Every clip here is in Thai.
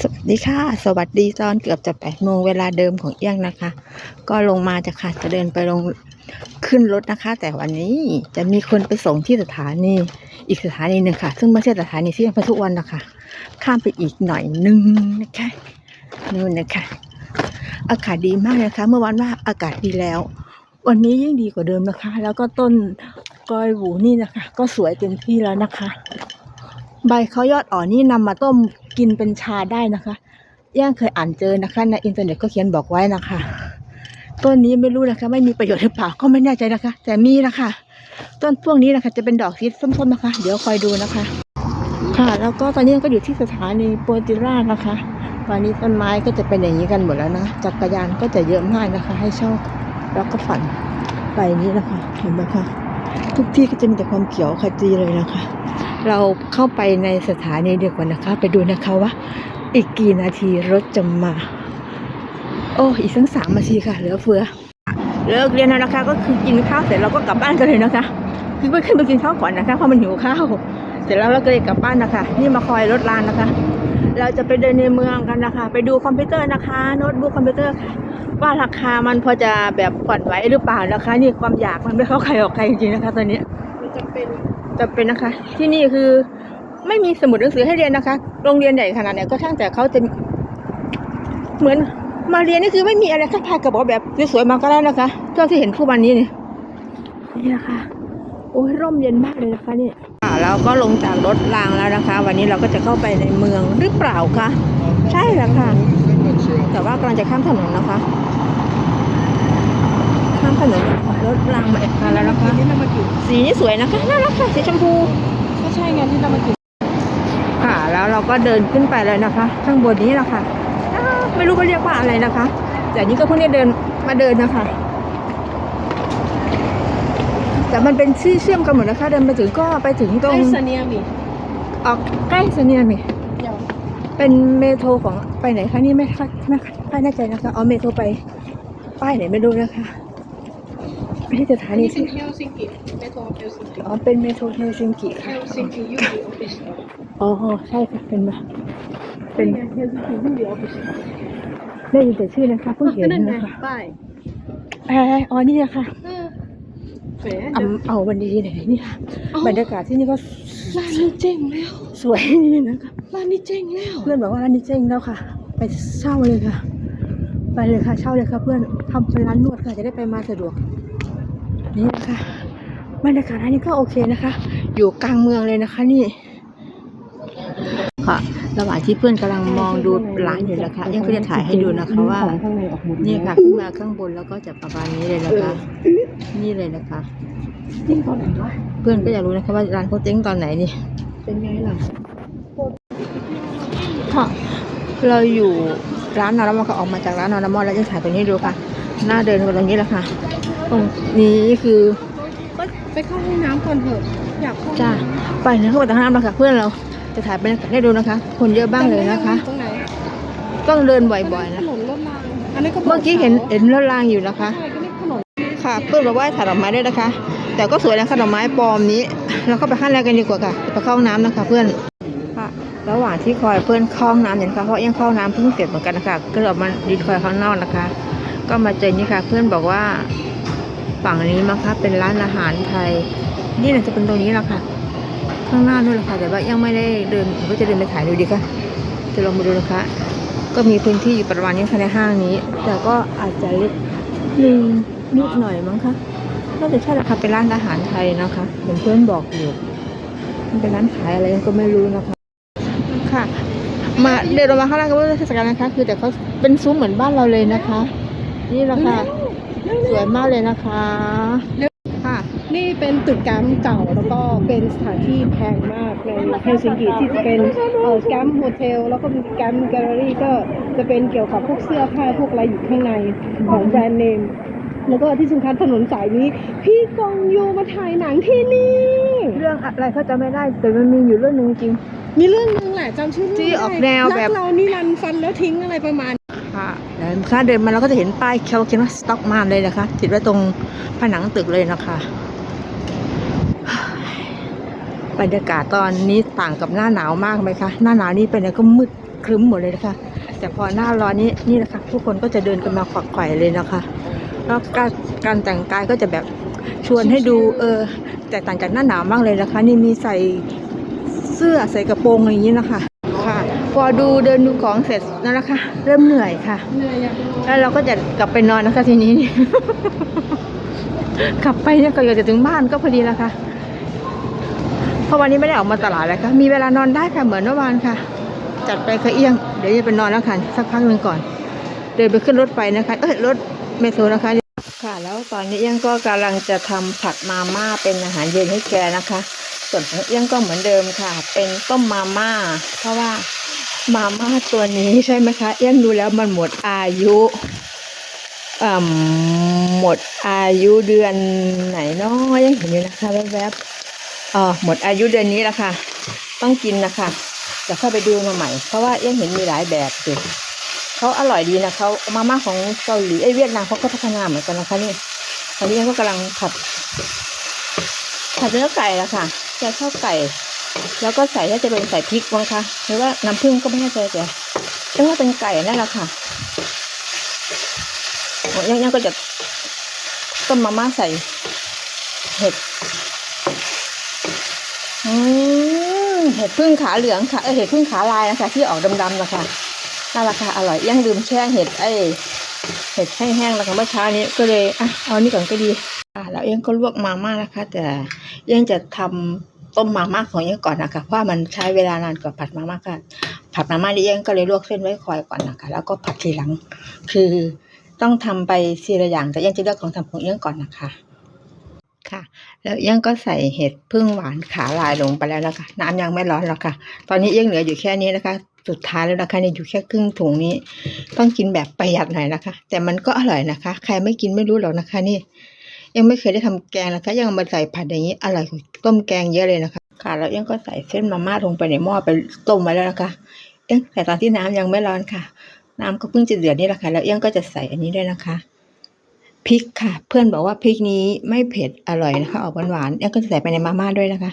สวัสดีค่ะ สวัสดีตอนเกือบจะแปดโมงเวลาเดิมของเอี้ยงนะคะ ก็ลงมาจะค่ะจะเดินไปลงขึ้นรถนะคะ แต่วันนี้จะมีคนไปส่งที่สถานีอีกสถานีหนึ่งค่ะ ซึ่งไม่ใช่สถานีที่ยังไปทุกวันนะคะข้ามไปอีกหน่อยนึงนะคะนู่นนะคะ อากาศดีมากนะคะ เมื่อวันว่าอากาศดีแล้ว วันนี้ยิ่งดีกว่าเดิมนะคะ แล้วก็ต้นกอยหูนี่นะคะ ก็สวยเต็มที่แล้วนะคะ ใบเขายอดอ่อนนี่นำมาต้มกินเป็นชาได้นะคะ ย่างเคยอ่านเจอนะคะ ในอินเทอร์เน็ตก็เขียนบอกไว้นะคะ ต้นนี้ไม่รู้นะคะ ไม่มีประโยชน์หรือเปล่าก็ไม่แน่ใจนะคะ แต่มีนะคะ ต้นพวกนี้นะคะ จะเป็นดอกสีส้มๆนะคะ เดี๋ยวคอยดูนะคะ ค่ะ แล้วก็ตอนนี้ก็อยู่ที่สถานีโปรติราชนะคะตอนนี้ต้นไม้ก็จะเป็นอย่างนี้กันหมดแล้วนะจักรยานก็จะเยอะมากนะคะ ให้เช่าแล้วก็ฝันไปนี้นะคะเห็นไหมคะทุกที่ก็จะมีแต่ความเขียวขจีเลยนะคะ เราเข้าไปในสถานีเดียวกันนะคะ ไปดูนะคะว่า อีกกี่นาทีรถจะมา โอ้อีกสักสามนาทีค่ะ เหลือเฟือ เลิกเรียนแล้วนะคะ ก็คือกินข้าวเสร็จเราก็กลับบ้านกันเลยนะคะ คือไปขึ้นไปกินข้าวก่อนนะคะเพราะมันหิวข้าวเสร็จแล้วเราก็เลยกลับบ้านนะคะ นี่มาคอยรถรานนะคะ เราจะไปเดินในเมืองกันนะคะ ไปดูคอมพิวเตอร์นะคะโน้ตบุ๊กคอมพิวเตอร์ค่ะว่าราคามันพอจะแบบผ่อนไหวหรือเปล่านะคะ นี่ความอยากมันไม่เข้าใครออกใครจริงๆนะคะ ตอนนี้มันจะเป็น จะเป็นนะคะ ที่นี่คือไม่มีสมุดหนังสือให้เรียนนะคะ โรงเรียนใหญ่ขนาดไหนก็ช่างแต่เขาจะเหมือนมาเรียนนี่คือไม่มีอะไรแค่พายกระเป๋าแบบสวยๆมาก็ได้นะคะเท่าที่เห็นทุกวันนี้นี่นี่นะคะโอ้ยร่มเย็นมากเลยนะคะนี่อ่าเราก็ลงจากรถรางแล้วนะคะ วันนี้เราก็จะเข้าไปในเมืองหรือเปล่าคะใช่แล้วค่ะแต่ว่ากำลังจะข้ามถนนนะคะ ข้ามถนนรถรางมามาแล้วนะคะที่เรามากินสีนี่สวยนะคะน่ารักค่ะสีชมพูก็ใช่ไงที่เรามากินค่ะ แล้วเราก็เดินขึ้นไปเลยนะคะ ข้างบนนี้นะคะอ้าวไม่รู้ว่าเรียกว่าอะไรนะคะ แต่นี่ก็เพิ่งได้เดินมาเดินนะคะ แต่มันเป็นชื่อเชื่อมกันหมดนะคะ เดินไปถึงก็ไปถึงตรงไอ้เสเนียมีออกใกล้เสนียนี่เดี๋ยวเป็นเมโทรของไปไหนคะนี่ไม่ค่อยไม่ค่อยแน่ใจนะคะเอาเมโทรไปป้ายไหนไม่รู้นะคะ ไม่ใช่สถาอันนีนี้เป็ที่นเฮลซิงกิเมโทรเฮลซิงกิอ๋อเป็นเมโทรเฮลซิงกิเฮค่ะลซิงกิยูดีออฟฟิศอ๋อใช่ค่ะเป็นมาเป็เป็นนเฮลซิงกิยูดีออฟฟิศได้ยินแต่ชื่อนะคะเพิ่งเห็นนั่นไงนะคะป้ายเอออ๋อนี่นะคะเออแหมเอาเอาวันดีๆหน่อยนี่ค่ะบรรยากาศที่นี่ก็ร้านนี้เจ๋งแล้วสวยนี่นะคะร้านนี้เจ๋งแล้วเพื่อนบอกว่าร้านนี้เจ๊งแล้วค่ะ ไปเช่าเลยค่ะ ไปเลยค่ะเช่าเลยค่ะเพื่อนทำเป็นร้านนวดค่ะจะได้ไปมาสะดวก นี่นะคะบรรยากาศร้านนี้ก็โอเคนะคะ อยู่กลางเมืองเลยนะคะนี่ค่ะระหว่างที่เพื่อนกำลังมองดูร้านอยู่นะคะยังก็จะถ่ายให้ดูนะคะว่าข้างในออกหมดนี่ค่ะขึ้นมาข้างบนแล้วก็จะประมาณนี้เลยนะคะ นี่เลยนะคะจริงตอนไหนวะเพื่อนก็อยากรู้นะคะว่าร้านเขาเจ๊งตอนไหนนี่เป็นไงล่ะค่ะเราอยู่ร้านนอร์มอลก็ออกมาจากร้านนอร์มอลแล้วจะถ่ายตรงนี้ดูค่ะ หน้าเดินไปตรงนี้แหละค่ะ ตรงนี้คือไปเข้าห้องน้ำก่อนเถอะอยากเข้าจ้าไปนะเข้าไปทางน้ำแล้วค่ะเพื่อนเราจะถ่ายบรรยากาศให้ดูนะคะ คนเยอะบ้างเลยนะคะ ตรงไหนต้องเดินบ่อยๆถนะนนรถรางอันนี้ก็เมื่อกี้เห็นเห็นรถรางอยู่นะคะใช่ก็นี่ถนนค่ะเพื่อนบอกว่าให้ถ่ายดอกไม้ด้วยนะคะ แต่ก็สวยนะคะดอกไม้ปลอมนี้ เราเข้าไปข้างในกันดีกว่าค่ะไปเข้าห้องน้ำนะคะ เพื่อนค่ะระหว่างที่คอยเพื่อนเข้าห้องน้ำเนี่ยนะคะเพราะยังเข้าห้องน้ำเพิ่งเสร็จเหมือนกันนะคะก็เลยออกมาดินคอยข้างนอกนะคะ ก็มาเจอนี่ค่ะ เพื่อนบอกว่า ฝั่งนี้มั้งคะเป็นร้านอาหารไทย นี่น่าจะเป็นตรงนี้แหละค่ะ ข้างหน้านู่นแหละค่ะแต่ว่ายังไม่ได้เดินก็จะเดินไปถ่ายดูดีค่ะจะลองมาดูนะคะ ก็มีพื้นที่อยู่ประมาณนี้ค่ะในห้างนี้ แต่ก็อาจจะเล็กนึงนิดหน่อยมั้งคะน่าจะใช่แหละค่ะเป็นร้านอาหารไทยนะคะเห็นเพื่อนบอกอยู่มันเป็นร้านขายอะไรก็ไม่รู้นะคะค่ะ มาเดินออกมาข้างล่างก็ไม่ใช่เทศกาลนะคะ คือแต่เขาเป็นซุ้มเหมือนบ้านเราเลยนะคะ นี่แหละค่ะ สวยมากเลยนะคะค่ะนี่เป็นตึกแกรมเก่าแล้วก็เป็นสถานที่แพงมากในเฮลซิงกิที่จะเป็นเอ่อแกรมโฮเทลแล้วก็มีแกรมแกลเลอรี่ก็จะเป็นเกี่ยวกับพวกเสื้อผ้าพวกอะไรอยู่ข้างในของแบรนด์เนมแล้วก็ที่สำคัญถนนสายนี้ พี่กองยูมาถ่ายหนังที่นี่ เรื่องอะไรเขาจะไม่ได้แต่มันมีอยู่เรื่องหนึงจริง มีเรื่องนึงแหละจำชื่อเรื่องที่ไม่ได้ออกแนวแบบ รักเรานี่รันฟันแล้วทิ้งอะไรประมาณ ค่ะแล้วถ้าเดินมาเราก็จะเห็นป้ายเขาเขียนว่าสต็อกมานเลยนะคะ ติดไว้ตรงผนังตึกเลยนะคะบรรยากาศตอนนี้ต่างกับหน้าหนาวมากไหมคะ หน้าหนาวนี่เป็นก็มืดครึ้มหมดเลยนะคะ แต่พอหน้าร้อนนี้นี่นะคะผู้คนก็จะเดินกันมาขวักไขว่เลยนะคะแล้วการการแต่งกายก็จะแบบชวนให้ดูเออแตกต่างจากหน้าหนาวมากเลยนะคะ นี่มีใส่เสื้อใส่กระโปรงอย่างนี้นะคะ พอดูเดินดูของเสร็จนั่นแหละค่ะ เริ่มเหนื่อยค่ะ เหนื่อยอย่างแล้วเราก็จะกลับไปนอนนะคะทีนี้ กลับไปเนี่ยก็อยากจะถึงบ้านก็พอดีแล้วค่ะ เพราะวันนี้ไม่ได้ออกมาตลาดแล้วค่ะ มีเวลานอนได้ค่ะเหมือนเมื่อวานค่ะ จัดไปค่ะเอียง เดี๋ยวจะไปนอนแล้วค่ะสักพักหนึ่งก่อน เดินไปขึ้นรถไฟนะคะ เอ้ยรถเมโทรนะคะ ค่ะ แล้วตอนนี้เอียงก็กำลังจะทำผัดมาม่าเป็นอาหารเย็นให้แกนะคะ ส่วนของเอียงก็เหมือนเดิมค่ะ เป็นต้มมาม่าเพราะว่า มาม่าตัวนี้ใช่ไหมคะ เอียงดูแล้วมันหมดอายุอ่าหมดอายุเดือนไหนเนาะยังเห็นอยู่นะคะแวบๆอ๋อหมดอายุเดือนนี้แล้วค่ะ ต้องกินนะคะเดี๋ยวเข้าไปดูมาใหม่ เพราะว่าเอียงเห็นมีหลายแบบอยู่เขาอร่อยดีนะเขามาม่าของเกาหลีไอเวียดนามเขาก็พัฒนาเหมือนกันนะคะนี่ตอนนี้เอียงก็กำลังผัดผัดเนื้อไก่ละค่ะจะชอบไก่ แล้วก็ใส่ถ้าจะเป็นใส่พริกมั้งคะหรือว่าน้ำผึ้งก็ไม่แน่ใจแต่ต้องว่าเป็นไก่นั่นแหละค่ะยังยังก็จะต้มมาม่าใส่เห็ดอืมเห็ดพึ่งขาเหลืองค่ะเอเห็ดพึ่งขาลายนะคะที่ออกดำๆนะคะน่าราคาอร่อยยังลืมแช่เห็ดไอเห็ดแห้งๆแล้วค่ะเมื่อเช้านี้ก็เลยอะเอานี่ก่อนก็ดี อ่าแล้วเองก็ลวกมาม่านะคะ แต่เอี้ยงจะทำ ต้มมาม่าของเอี้ยงก่อนนะคะเพราะว่ามันใช้เวลานานกว่าผัดมาม่าค่ะ ผัดมาม่านี่เรียงก็เลยลวกเส้นไว้คอยก่อนนะคะ แล้วก็ผัดทีหลัง คือต้องทำไปทีละอย่างแต่เอี้ยงจะเลือกของทำของเอี้ยงก่อนนะคะค่ะ แล้วเอี้ยงก็ใส่เห็ดพึ่งหวานขาลายลงไปแล้วนะคะ น้ำยังไม่ร้อนแล้วค่ะ ตอนนี้เอี้ยงเหลืออยู่แค่นี้นะคะ สุดท้ายแล้วนะคะเนี่ยอยู่แค่ครึ่งถุงนี้ ต้องกินแบบประหยัดหน่อยนะคะ แต่มันก็อร่อยนะคะ ใครไม่กินไม่รู้หรอกนะคะนี่ ยังไม่เคยได้ทำแกงนะคะ ยังมาใส่ผัดอย่างนี้อร่อยกว่าต้มแกงเยอะเลยนะคะ ค่ะ แล้วยังก็ใส่เส้นมาม่าลงไปในหม้อไปต้มไว้แล้วนะคะเอี้ยงแต่ตอนที่น้ำยังไม่ร้อนค่ะ น้ำก็เพิ่งจะเดือดนี่แหละค่ะ แล้วเอี้ยงก็จะใส่อันนี้ด้วยนะคะพริกค่ะ เพื่อนบอกว่าพริกนี้ไม่เผ็ดอร่อยนะคะ ออกหวานๆเอี้ยงก็จะใส่ไปในมาม่าด้วยนะคะ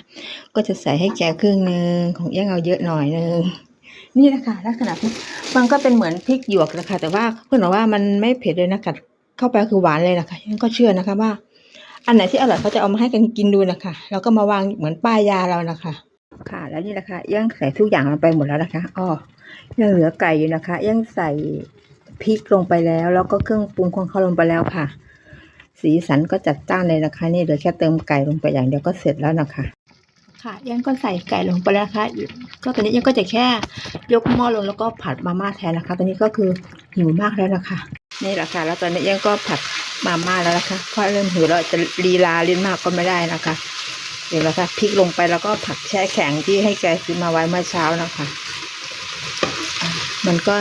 ก็จะใส่ให้แกครึ่งหนึ่งของเอี้ยงเอาเยอะหน่อยนึงนี่แหละคะลักษณะพริกมันก็เป็นเหมือนพริกหยวกนะคะแต่ว่าเพื่อนบอกว่ามันไม่เผ็ดเลยนะกัดเข้าไปคือหวานเลยนะคะเอี้ยงก็เชื่อนะคะว่า อันไหนที่อร่อยเขาจะเอามาให้กันกินดูนะคะแล้วก็มาวางเหมือนป้ายยาเรานะคะค่ะ แล้วนี่แหละค่ะเอี้ยังใส่ทุกอย่างลงไปหมดแล้วนะคะอ้อยังเหลือไก่อยู่นะคะเอี้ยังใส่พริกลงไปแล้ว แล้วก็เครื่องปรุงของเขาลงไปแล้วค่ะ สีสันก็จัดจ้านเลยนะคะ นี่เหลือแค่เติมไก่ลงไปอย่างเดียวก็เสร็จแล้วนะคะ ค่ะยังก็ใส่ไก่ลงไปแล้วนะคะก็ตอนนี้ยังก็จะแค่ยกหม้อลงแล้วก็ผัดมาม่าแทนนะคะ ตอนนี้ก็คือหิวมากแล้วนะคะ นี่แหละค่ะ แล้วตอนนี้ยังก็ผัด มาม่าแล้วนะคะเพราะเริ่มหิวแล้วจะลีลาลิ้นมากก็ไม่ได้นะคะเดี๋ยวแล้วค่ะพริกลงไปแล้วก็ผักแช่แข็งที่ให้แกซื้อมาไว้เมื่อเช้านะคะ มันก็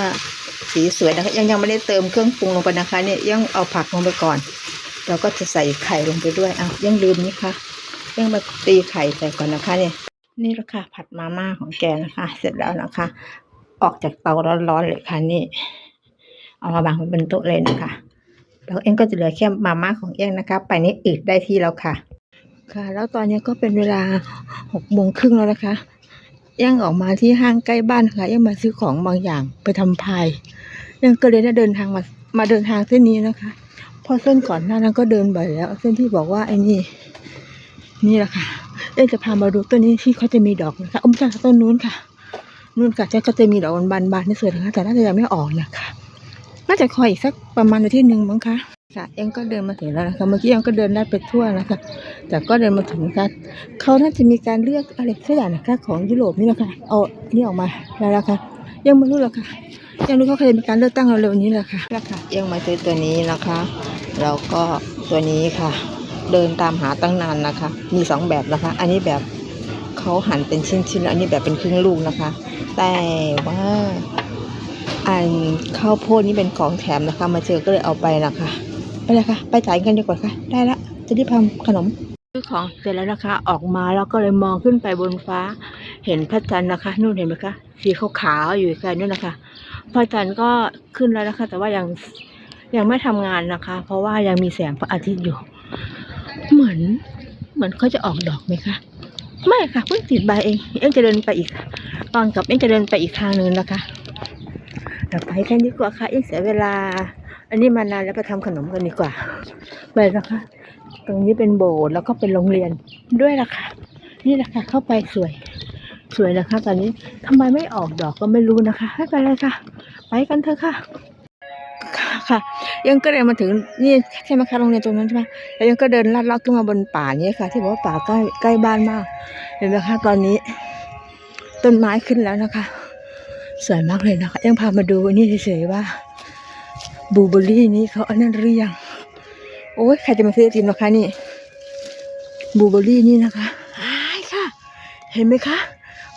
สีสวยนะคะยังยังไม่ได้เติมเครื่องปรุงลงไปนะคะ เนี่ยยังเอาผักลงไปก่อนแล้วก็จะใส่ไข่ลงไปด้วยอ้าวยังลืมนี่ค่ะยังมาตีไข่ใส่ก่อนนะคะ เนี่ย นี่แหละค่ะผัดมาม่าของแกนะคะ เสร็จแล้วนะคะ ออกจากเตาร้อนๆเลยค่ะนี่ เอามาบางบนโต๊ะเลยนะคะ แล้วเอ็งก็จะเหลือแค่มาม่าของเอ็งนะคะ ไปนี่อืดได้ที่แล้วค่ะ ค่ะ แล้วตอนนี้ก็เป็นเวลาหกโมงครึ่งแล้วนะคะเอ็งออกมาที่ห้างใกล้บ้านค่ะเอ็งมาซื้อของบางอย่างไปทำพายเอ็งก็เลยได้เดินทางมามาเดินทางเส้นนี้นะคะพราะเส้นก่อนหน้านั้นก็เดินบ่อยแล้ว เส้นที่บอกว่าไอ้นี่ นี่แหละค่ะ เอ็งจะพามาดูต้นนี้ที่เขาจะมีดอกนะคะอุ้มจากต้นนู้นค่ะนู่นค่ะก็จะมีดอกบานๆที่สวยนะคะแต่น่าจะยังไม่ออกนะคะ น่าจะคอยอีกสักประมาณอาทิตย์หนึ่งมั้งคะค่ะเอ็งก็เดินมาถึงแล้วนะคะ เมื่อกี้เอ็งก็เดินได้ไปทั่วนะคะ แต่ก็เดินมาถึงนะคะเขาน่าจะมีการเลือกอะไรสักอย่างนะคะของยุโรปนี่นะคะ เอาอันนี่ออกมาแล้วนะคะยังไม่รู้หรอกค่ะ ยังรู้เขาเคยมีการเลือกตั้งเราเร็วนี้แหละค่ะแล้วค่ะเอ็งมาซื้อตัวนี้นะคะแล้วก็ตัวนี้ค่ะ เดินตามหาตั้งนานนะคะ มีสองแบบนะคะ อันนี้แบบเขาหั่นเป็นชิ้นๆ อันนี้แบบเป็นครึ่งลูกนะคะ แต่ว่า อันข้าวโพดนี่เป็นของแถมนะคะ มาเจอก็เลยเอาไปนะคะไปเลยค่ะ ไปจ่ายเงินดีกว่าค่ะ ได้ละ จะได้ทำขนมซื้อของเสร็จแล้วนะคะ ออกมาแล้วก็เลยมองขึ้นไปบนฟ้า เห็นพระจันทร์นะคะนู่นเห็นไหมคะสีขาวๆอยู่ไกลนู่นนะคะพระจันทร์ก็ขึ้นแล้วนะคะ แต่ว่ายังยังไม่ทำงานนะคะ เพราะว่ายังมีแสงพระอาทิตย์อยู่ เหมือน เหมือนเขาจะออกดอกไหมคะไม่ค่ะเพิ่งติดใบเอง เอ็งจะเดินไปอีก ตอนกลับเอ็งจะเดินไปอีกทางหนึ่งนะคะ เราไปกันดีกว่าค่ะยังเสียเวลา อันนี้มานานแล้วไปทำขนมกันดีกว่าไปนะคะตรงนี้เป็นโบสถ์แล้วก็เป็นโรงเรียนด้วยล่ะค่ะ นี่แหละค่ะเข้าไปสวย สวยนะคะ ตอนนี้ทำไมไม่ออกดอกก็ไม่รู้นะคะไม่เป็นไรค่ะ ไปกันเถอะค่ะค่ะค่ะยังก็เดินมาถึงนี่ใช่ไหมคะโรงเรียนตรงนั้นใช่ไหมแล้วยังก็เดินลัดเลาะขึ้นมาบนป่านี้ค่ะ ที่บอกว่าป่าใกล้ใกล้บ้านมาก เห็นไหมคะตอนนี้ ต้นไม้ขึ้นแล้วนะคะ สวยมากเลยนะคะยังพามาดูนี่เฉยๆว่าบูเบอรี่นี่เขาอันนั้นหรือยังโอ้ยใครจะมาซื้อไอติมนะคะนี่บูเบอรี่นี่นะคะหายค่ะ เห็นไหมคะ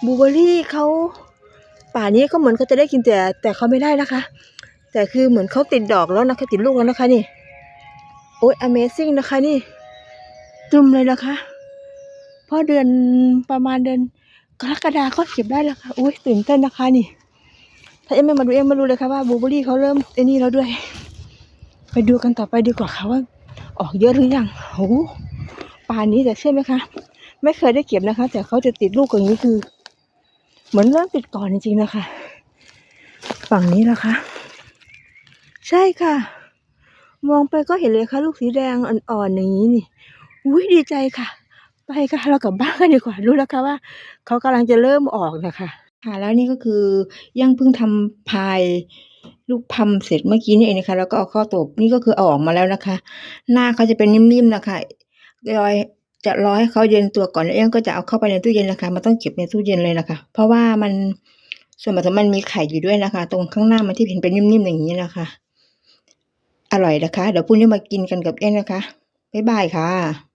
บูเบอรี่เขาป่านี้ก็เหมือนเขาจะได้กินแต่แต่เขาไม่ได้นะคะ แต่คือเหมือนเขาติดดอกแล้วนะคะติดลูกแล้วนะคะนี่ โอ้ย Amazing นะคะนี่จุ่มเลยนะคะพราะเดือนประมาณเดือนกรกฎาก็เก็บได้แล้วค่ะอุ้ยตื่นเต้นนะคะนี่ ถ้าเอ็มไม่มาดูเอ็มไม่รู้เลยค่ะว่าบลูเบอรี่เขาเริ่มไอ้นี่แล้วด้วย ไปดูกันต่อไปดีกว่าค่ะว่า ออกเยอะหรือยังโอ้โหป่านนี้แต่เชื่อไหมคะ ไม่เคยได้เก็บนะคะ แต่เขาจะติดลูกอย่างนี้คือ เหมือนเริ่มติดก่อนจริงๆนะคะ ฝั่งนี้นะคะ ใช่ค่ะ มองไปก็เห็นเลยค่ะ ลูกสีแดงอ่อนๆอย่างนี้นี่อุ้ยดีใจค่ะ ไปค่ะเรากลับบ้านกันดีกว่ารู้แล้วค่ะว่าเขากำลังจะเริ่มออกนะคะ ค่ะ แล้วนี่ก็คือ ยังเพิ่งทำพาย ลูกพัมเสร็จเมื่อกี้นี่เองนะคะ แล้วก็เอาเข้าตบนี่ก็คือเอาออกมาแล้วนะคะ หน้าเขาจะเป็นนิ่ม ๆ นะคะ รอย จะรอให้เขาเย็นตัวก่อน แล้วเองก็จะเอาเข้าไปในตู้เย็นนะคะ มันต้องเก็บในตู้เย็นเลยนะคะ เพราะว่ามัน ส่วนผสมมันมีไข่อยู่ด้วยนะคะ ตรงข้างหน้ามันที่เห็นเป็นนิ่ม ๆ อย่างนี้นะคะ อร่อยนะคะ เดี๋ยวพรุ่งนี้มากินกันกับเอ็นนะคะ บ๊ายบายค่ะ